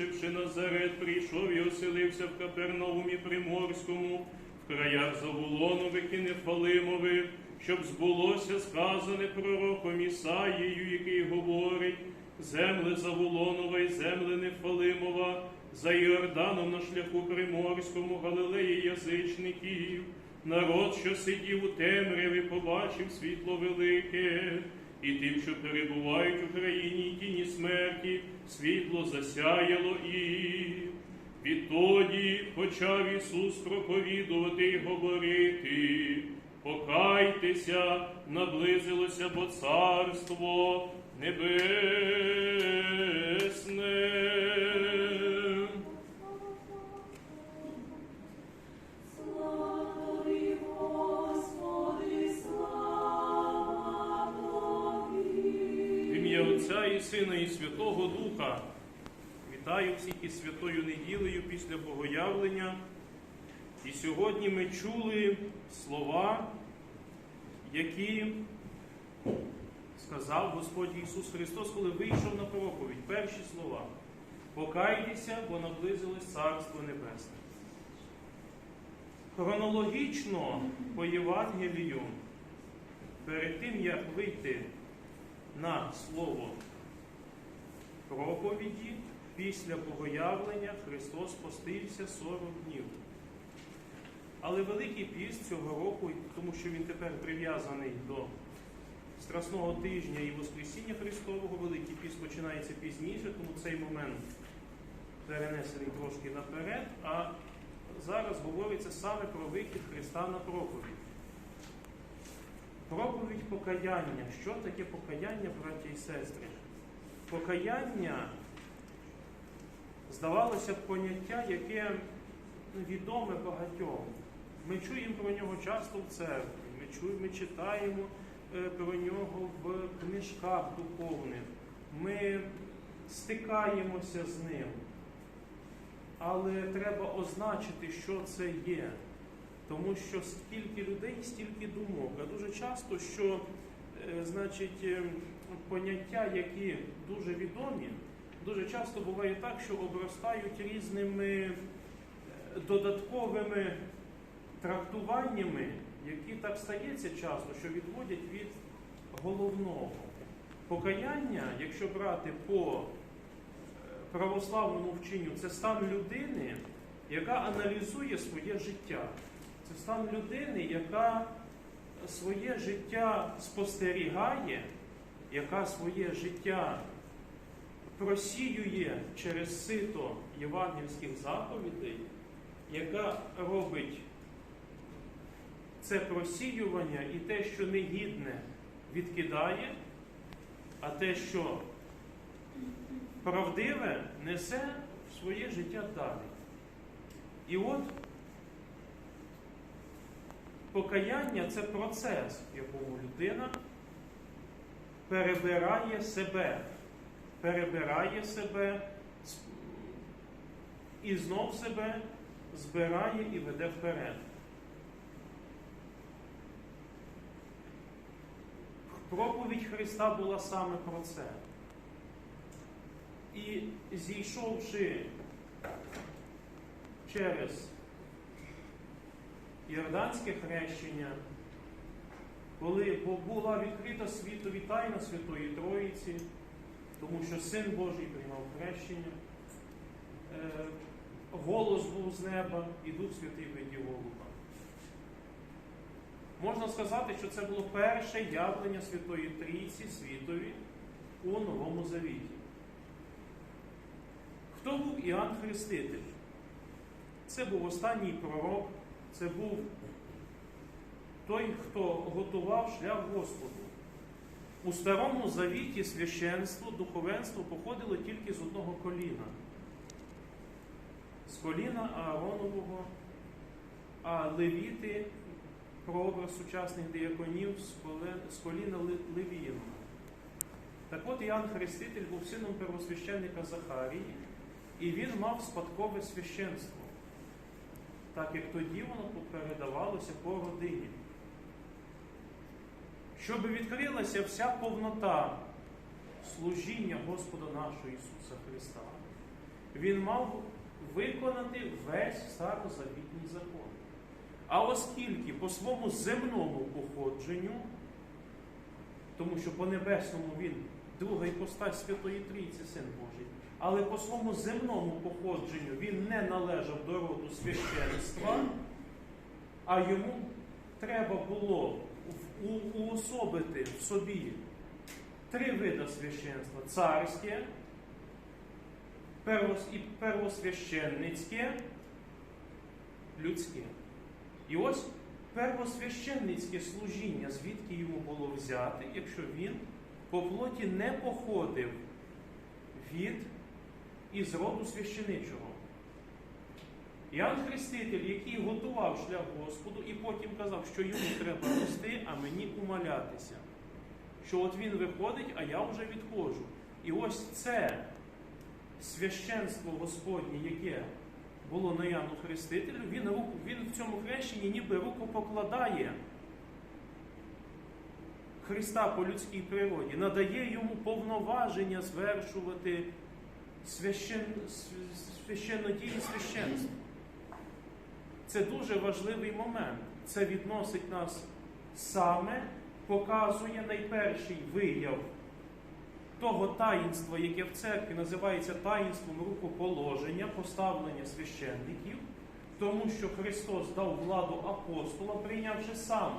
залишивши Назарет, прийшов і оселився в Капернаумі Приморському, в краях Завулонових і Нефалимових, щоб збулося сказане пророком Ісаїєю, який говорить, земле Завулонова і земле Нефалимова, за Йорданом на шляху Приморському, Галилеї язичників, народ, що сидів у темряві, побачив світло велике, і тим, що перебувають у країні тіні смерті, світло засяяло їм. Відтоді почав Ісус проповідувати й говорити. Покайтеся, наблизилося, бо царство небесне. Сина, і Святого Духа. Вітаю всіх із святою неділею після Богоявлення. І сьогодні ми чули слова, які сказав Господь Ісус Христос, коли вийшов на проповідь. Перші слова. Покайтеся, бо наблизилось Царство Небесне. Хронологічно по Євангелію, перед тим, як вийти на слово проповіді, після Богоявлення Христос постився 40 днів. Але Великий піст цього року, тому що він тепер прив'язаний до Страсного тижня і Воскресіння Христового, Великий піст починається пізніше, тому цей момент перенесений трошки наперед, а зараз говориться саме про вихід Христа на проповідь. Проповідь покаяння. Що таке покаяння, браті і сестри? Покаяння, здавалося б, поняття, яке відоме багатьом. Ми чуємо про нього часто в церкві, ми чуємо, ми читаємо е, про нього в книжках духовних, ми стикаємося з ним. Але треба означити, що це є. Тому що стільки людей, стільки думок. А дуже часто, що значить, е, поняття, які дуже відомі, дуже часто буває так, що обростають різними е, додатковими трактуваннями, які так стається часто, що відводять від головного. Покаяння, якщо брати по е, православному вченню, це стан людини, яка аналізує своє життя. Це стан людини, яка своє життя спостерігає, яка своє життя просіює через сито євангельських заповідей, яка робить це просіювання і те, що негідне, відкидає, а те, що правдиве, несе в своє життя далі. І от покаяння це процес, в якому людина перебирає себе, перебирає себе і знов себе збирає і веде вперед. Проповідь Христа була саме про це. І зійшовши через Йорданське хрещення, коли була відкрита світові тайна Святої Троїці, тому що Син Божий приймав хрещення, е, голос був з неба і Дух Святий видів голуба. Можна сказати, що це було перше явлення Святої Трійці світові у Новому Завіті. Хто був Іоанн Хреститель? Це був останній пророк, це був той, хто готував шлях Господу. У Старому Завіті священство, духовенство походило тільки з одного коліна. З коліна Ааронового, а левіти прообраз сучасних дияконів з коліна Левіївна. Так от Іоанн Хреститель був сином первосвященника Захарії, і він мав спадкове священство, так як тоді воно передавалося по родині. Щоб відкрилася вся повнота служіння Господа нашого Ісуса Христа, Він мав виконати весь старозавітній закон. А оскільки по своєму земному походженню, тому що по небесному він друга іпостась Святої Трійці, Син Божий, але по своєму земному походженню він не належав до роду священства, а йому треба було уособити в собі три види священства: царське, і первосвященницьке, людське. І ось первосвященницьке служіння, звідки йому було взяти, якщо він по плоті не походив від із роду священичого. Іоанн Хреститель, який готував шлях Господу, і потім казав, що йому треба рости, а мені умалятися. Що от він виходить, а я вже відходжу. І ось це священство Господнє, яке було на Яну Хрестителю, він, руку, він в цьому хрещенні ніби руку покладає Христа по людській природі, надає йому повноваження звершувати священ, св- священнодії священства. Це дуже важливий момент. Це відносить нас саме, показує найперший вияв того таїнства, яке в церкві називається таїнством рукоположення, поставлення священників, тому що Христос дав владу апостола, прийнявши сам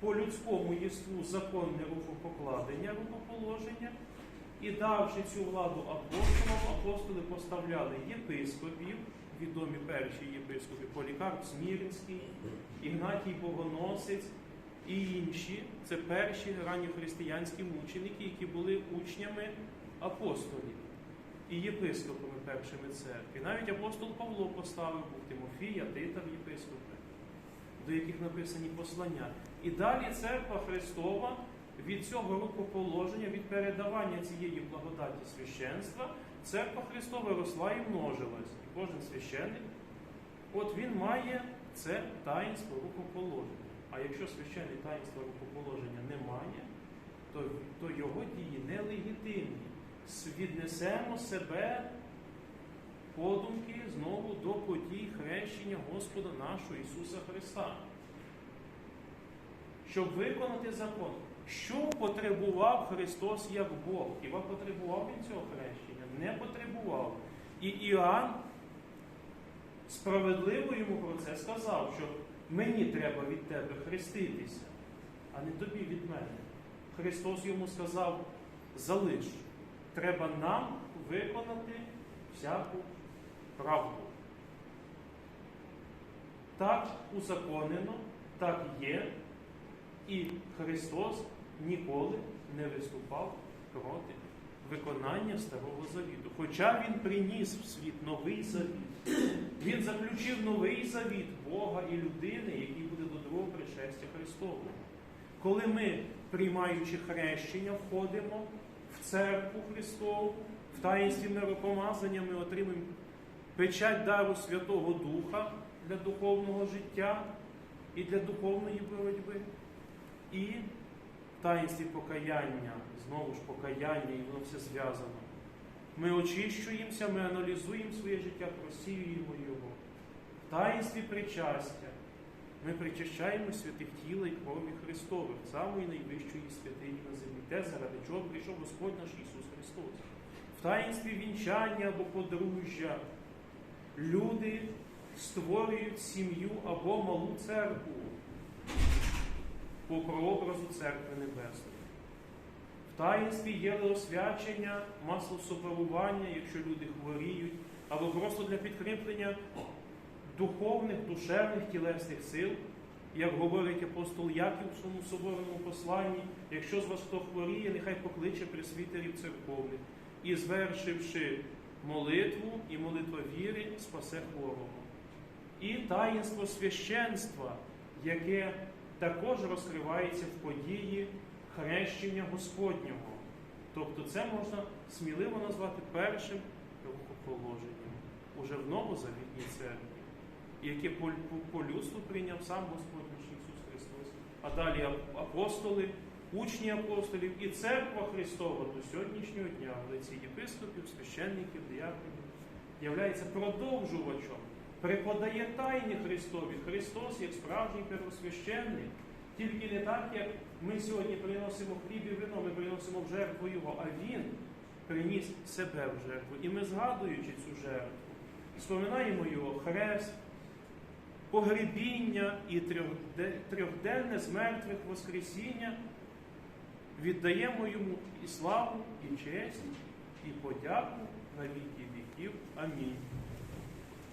по людському єству законне рукопокладення, рукоположення, і давши цю владу апостолам, апостоли поставляли єпископів, відомі перші єпископи Полікарп Смірнський, Ігнатій Богоносець і інші. Це перші ранньохристиянські мученики, які були учнями апостолів і єпископами першими церкви. Навіть апостол Павло поставив був Тимофія, Тита в єпископи, до яких написані послання. І далі церква Христова від цього рукоположення, від передавання цієї благодаті священства, церква Христова росла і множилась. І кожен священник, от він має це таїнство рукоположення. А якщо священне таїнство рукоположення немає, то, то його дії нелегітимні. Віднесемо себе подумки знову до подій хрещення Господа нашого Ісуса Христа. Щоб виконати закон, що потребував Христос як Бог? Хіба потребував він цього хрещення? Не потребував. І Іоанн справедливо йому про це сказав, що мені треба від тебе хреститися, а не тобі від мене. Христос йому сказав: залиш, треба нам виконати всяку правду. Так узаконено, так є, і Христос ніколи не виступав проти виконання Старого Завіту. Хоча Він приніс в світ новий завіт. Він заключив новий завіт Бога і людини, який буде до другого пришестя Христового. Коли ми, приймаючи хрещення, входимо в церкву Христову, в таїнстві миропомазання, ми отримуємо печать дару Святого Духа для духовного життя і для духовної боротьби. І таїнстві покаяння, знову ж покаяння, і воно все зв'язано. Ми очищуємося, ми аналізуємо своє життя, просіюємо його. В таїнстві причастя ми причащаємо святих тіла і крові Христових, самої найвищої святині на землі, те, заради чого прийшов Господь наш Ісус Христос. В таїнстві вінчання або подружжя люди створюють сім'ю або малу церкву по прообразу церкви Небесної. В таїнстві є освячення, маслосоперування, якщо люди хворіють, або просто для підкріплення духовних, душевних, тілесних сил, як говорить апостол Яків в своєму соборному посланні, якщо з вас хто хворіє, нехай покличе пресвітерів церковних, і звершивши молитву і молитва віри, спасе хворого. І таїнство священства, яке також розкривається в події хрещення Господнього. Тобто це можна сміливо назвати першим рукоположенням уже в новозавітній церкві, яке по, по, по людству прийняв сам Господь наш Ісус Христос. А далі апостоли, учні апостолів і церква Христова до сьогоднішнього дня в лиці єпископів, священників, діяконів являється продовжувачем, преподає тайни Христові. Христос як справжній первосвященник, тільки не так, як ми сьогодні приносимо хліб і вино, ми приносимо в жертву Його, а Він приніс себе в жертву. І ми, згадуючи цю жертву, споминаємо Його хрест, погребіння і трьохде- трьохденне з мертвих Воскресіння, віддаємо йому і славу, і честь, і подяку на віки віків. Амінь.